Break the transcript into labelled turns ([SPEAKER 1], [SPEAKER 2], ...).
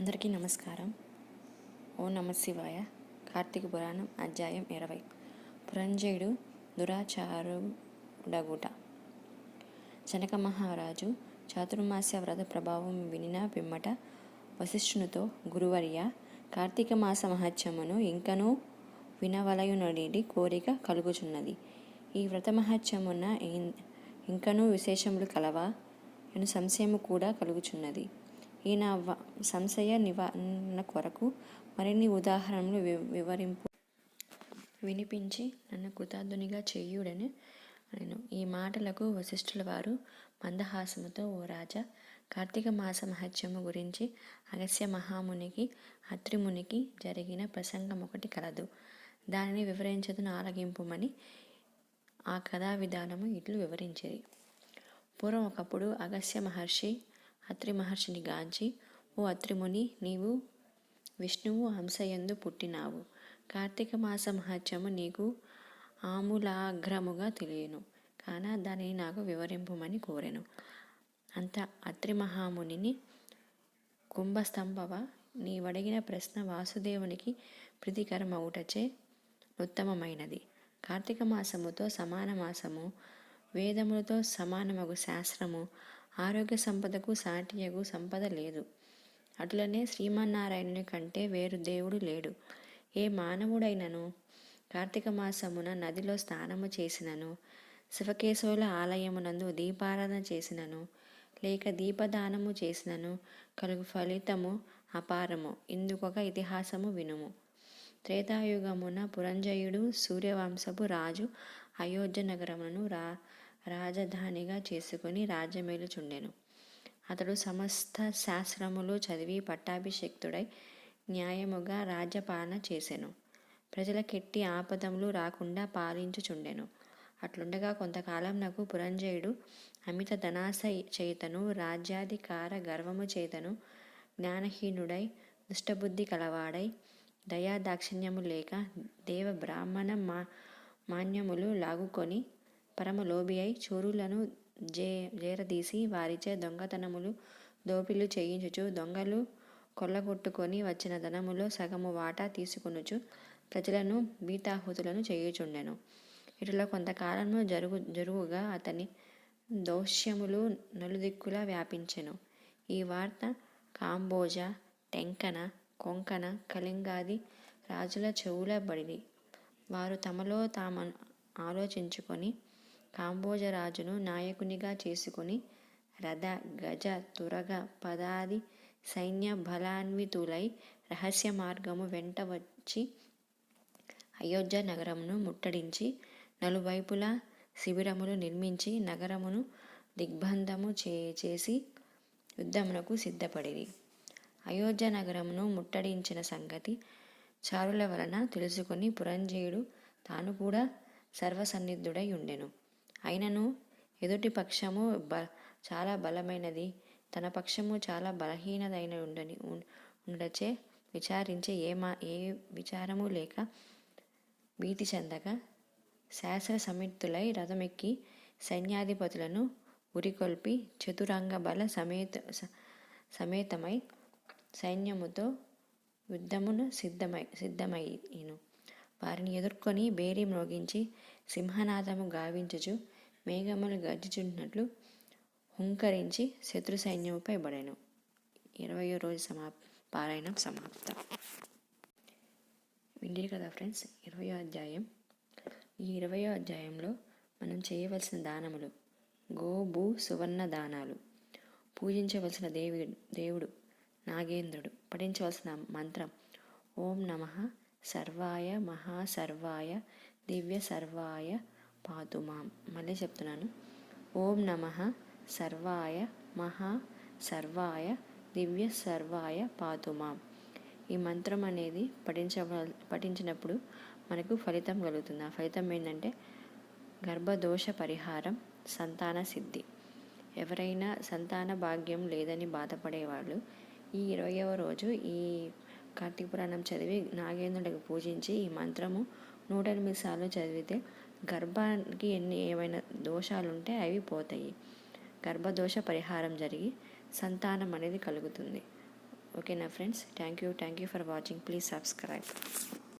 [SPEAKER 1] అందరికీ నమస్కారం. ఓ నమశివాయ కార్తీక పురాణం అధ్యాయం ఇరవై. పురంజయుడు దురాచారుడగుట. జనక మహారాజు చాతుర్మాస్య వ్రత ప్రభావం వినిన పిమ్మట వశిష్ఠునితో గురువర్య కార్తీక మాస మహత్యమును ఇంకనూ వినవలయునడి కోరిక కలుగుచున్నది. ఈ వ్రత మహత్యమున ఇంకనూ విశేషములు కలవా? అని సంశయము కూడా కలుగుచున్నది. ఈయన వ- సంశయ నివారణ కొరకు మరిన్ని ఉదాహరణలు వి- వివరింపు వినిపించి నన్ను కృతార్థునిగా చేయుడని నేను ఈ మాటలకు వశిష్ఠుల వారు మందహాసముతో ఓ రాజా కార్తీక మాస మహత్యము గురించి అగస్య మహామునికి అత్రిమునికి జరిగిన ప్రసంగం ఒకటి కలదు. దానిని వివరించదును ఆలగింపుమని ఆ కథా విధానము ఇట్లు వివరించేది పూర్వం ఒకప్పుడు అగస్య మహర్షి అత్రి మహర్షిని గాంచి ఓ అత్రిముని నీవు విష్ణువు హంసయందు పుట్టినావు. కార్తీక మాస మహత్యము నీకు ఆమూలాగ్రముగా తెలియను. కాన దానిని నాకు వివరింపమని కోరెను. అంత అత్రి మహామునిని కుంభస్తంభవ నీవడిగిన ప్రశ్న వాసుదేవునికి ప్రీతికరమవుటచే ఉత్తమమైనది. కార్తీక మాసముతో సమాన మాసము వేదములతో సమానమగు శాస్త్రము ఆరోగ్య సంపదకు సాటియగు సంపద లేదు. అటులనే శ్రీమన్నారాయణుని కంటే వేరు దేవుడు లేడు. ఏ మానవుడైనను కార్తీక మాసమున నదిలో స్నానము చేసినను శివకేశవుల ఆలయమునందు దీపారాధన చేసినను లేక దీపదానము చేసినను కలుగు ఫలితము అపారము. ఇందుకొక ఇతిహాసము వినుము. త్రేతాయుగమున పురంజయుడు సూర్యవంశపు రాజు అయోధ్య నగరమును రా రాజధానిగా చేసుకుని రాజ్యమేలుచుండెను అతడు సమస్త శాస్త్రములు చదివి పట్టాభిషిక్తుడై న్యాయముగా రాజ్యపాలన చేసెను. ప్రజలకెట్టి ఆపదములు రాకుండా పాలించుచుండెను అట్లుండగా కొంతకాలం నాకు పురంజయుడు అమిత ధనాశ చేతను రాజ్యాధికార గర్వము చేతను జ్ఞానహీనుడై దుష్టబుద్ధి కలవాడై దయా దాక్షిణ్యము లేక దేవ బ్రాహ్మణ మా మాన్యములు లాగుకొని పరమలోభి అయి చోరులను జే జేరదీసి వారిచే దొంగతనములు దోపిలు చేయించుచు దొంగలు కొల్లగొట్టుకొని వచ్చిన ధనములో సగము వాటా తీసుకొనుచు ప్రజలను బీతాహుతులను చేయుచుండెను. ఇటులో కొంతకాలము జరుగు జరుగుగా అతని దౌష్యములు నలుదిక్కులా వ్యాపించెను. ఈ వార్త కాంబోజ టెంకన కొంకణ కళింగాది రాజుల చెవులబడింది వారు తమలో తాము ఆలోచించుకొని కాంబోజ రాజును నాయకునిగా చేసుకుని రథ గజ తురగ పదాది సైన్య బలాన్వితులై రహస్య మార్గము వెంట వచ్చి అయోధ్య నగరమును ముట్టడించి నలువైపులా శిబిరములు నిర్మించి నగరమును దిగ్బంధము చే చేసి యుద్ధమునకు సిద్ధపడిరి. అయోధ్య నగరమును ముట్టడించిన సంగతి చారుల వలన తెలుసుకొని పురంజయుడు తాను కూడా సర్వసన్నిధుడై ఉండెను. అయినను ఎదుటి పక్షము బ చాలా బలమైనది. తన పక్షము చాలా బలహీనదైన ఉండని ఉండచే విచారించే ఏ మా ఏ విచారము లేక భీతి చెందగా శాస్త్ర సమిత్తులై రథమెక్కి సైన్యాధిపతులను ఉరికొల్పి చతురంగ బల సమేత స- సమేతమై సైన్యముతో యుద్ధమును సిద్ధమై సిద్ధమయ్యను వారిని ఎదుర్కొని బేరీ మ్రోగించి సింహనాదము గావించుచు మేఘములు గర్జించున్నట్లు హుంకరించి శత్రు సైన్యముపై పడాను. ఇరవయో రోజు సమాప్ పారాయణం సమాప్తం. విండి కదా ఫ్రెండ్స్ ఇరవయో అధ్యాయం. ఈ ఇరవయో అధ్యాయంలో మనం చేయవలసిన దానములు గో భూ సువర్ణ దానాలు. పూజించవలసిన దేవి దేవుడు నాగేంద్రుడు పఠించవలసిన మంత్రం ఓం నమ సర్వాయ మహాసర్వాయ దివ్య సర్వాయ పాతుమాం మళ్ళీ చెప్తున్నాను. ఓం నమ సర్వాయ మహా సర్వాయ దివ్య సర్వాయ పాతుమాం ఈ మంత్రం అనేది పఠించవ పఠించినప్పుడు మనకు ఫలితం కలుగుతుంది. ఆ ఫలితం ఏంటంటే గర్భదోష పరిహారం సంతాన సిద్ధి. ఎవరైనా సంతాన భాగ్యం లేదని బాధపడేవాళ్ళు ఈ ఇరవయవ రోజు ఈ కార్తీక పురాణం చదివి నాగేంద్రుడికి పూజించి ఈ మంత్రము నూట ఎనిమిది సార్లు చదివితే గర్భానికి ఎన్ని ఏమైనా దోషాలుంటే అవి పోతాయి. గర్భదోష పరిహారం జరిగి సంతానం అనేది కలుగుతుంది. ఓకేనా friends? Thank you. Thank you for watching. Please subscribe.